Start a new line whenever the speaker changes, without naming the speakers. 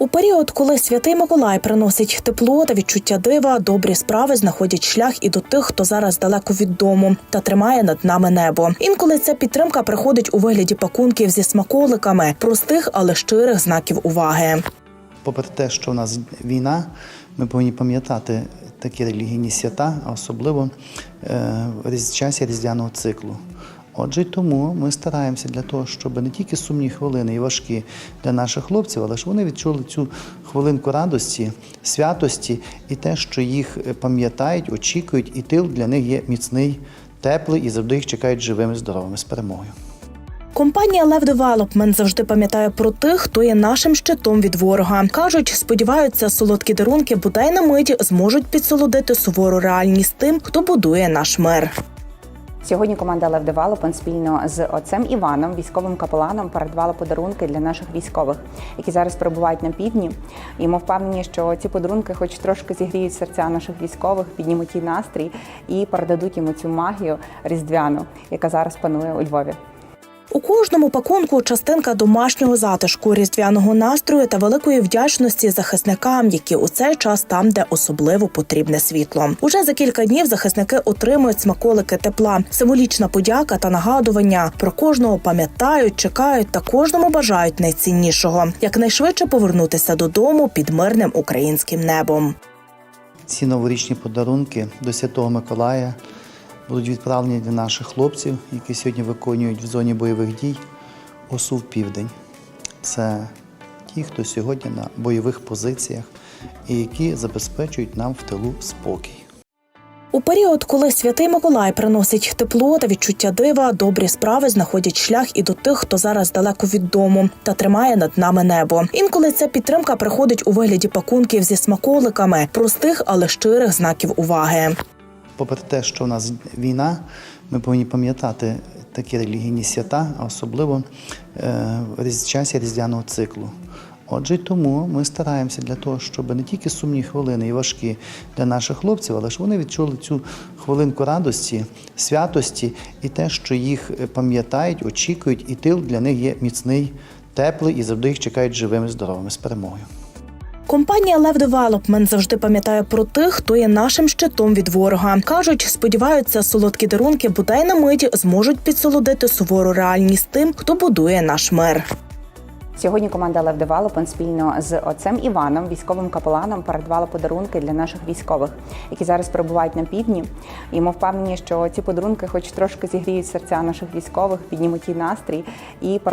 У період, коли святий Миколай приносить тепло та відчуття дива, добрі справи знаходять шлях і до тих, хто зараз далеко від дому та тримає над нами небо. Інколи ця підтримка приходить у вигляді пакунків зі смаколиками, простих, але щирих знаків уваги.
Попри те, що в нас війна, ми повинні пам'ятати такі релігійні свята, а особливо е, в часі різдвяного циклу. Отже, тому ми стараємося для того, щоб не тільки сумні хвилини і важкі для наших хлопців, але щоб вони відчули цю хвилинку радості, святості і те, що їх е, пам'ятають, очікують, і тил для них є міцний, теплий і завжди їх чекають живими, здоровими з перемогою.
Компанія Lev Development завжди пам'ятає про тих, хто є нашим щитом від ворога. кажуть, сподіваються, солодкі дарунки бодай на мить зможуть підсолодити сувору реальність тим, хто будує наш мир.
Сьогодні команда Лев Development спільно з отцем Іваном, військовим капеланом, передавала подарунки для наших військових, які зараз перебувають на півдні. І ми впевнені, що ці подарунки, хоч трошки зігріють серця наших військових, піднімуть її настрій і передадуть йому цю магію різдвяну, яка зараз панує у Львові.
У кожному пакунку частинка домашнього затишку, різдвяного настрою та великої вдячності захисникам, які у цей час там, де особливо потрібне світло. Уже за кілька днів захисники отримують смаколики тепла, символічна подяка та нагадування. Про кожного пам'ятають, чекають та кожному бажають найціннішого якнайшвидше повернутися додому під мирним українським небом.
Ці новорічні подарунки до Святого Миколая будуть відправлені для наших хлопців, які сьогодні виконують в зоні бойових дій ОСУ в Південь. Це ті, хто сьогодні на бойових позиціях і які забезпечують нам в тилу спокій.
У період, коли святий Миколай приносить тепло та відчуття дива, добрі справи знаходять шлях і до тих, хто зараз далеко від дому та тримає над нами небо. Інколи ця підтримка приходить у вигляді пакунків зі смаколиками, простих, але щирих знаків уваги.
Попри те, що в нас війна, ми повинні пам'ятати такі релігійні свята, а особливо е, в різ- часі різдвяного циклу. Отже, тому ми стараємося для того, щоб не тільки сумні хвилини і важкі для наших хлопців, але щоб вони відчули цю хвилинку радості, святості і те, що їх е, пам'ятають, очікують, і тил для них є міцний, теплий і завжди їх чекають живими, здоровими з перемогою.
Компанія Lev Development завжди пам'ятає про тих, хто є нашим щитом від ворога. кажуть, сподіваються, солодкі дарунки бодай на мить зможуть підсолодити сувору реальність тим, хто будує наш мир.
Сьогодні команда Лев Development спільно з отцем Іваном, військовим капеланом, передавала подарунки для наших військових, які зараз перебувають на півдні. І ми впевнені, що ці подарунки, хоч трошки зігріють серця наших військових, піднімуть їй настрій і передадуть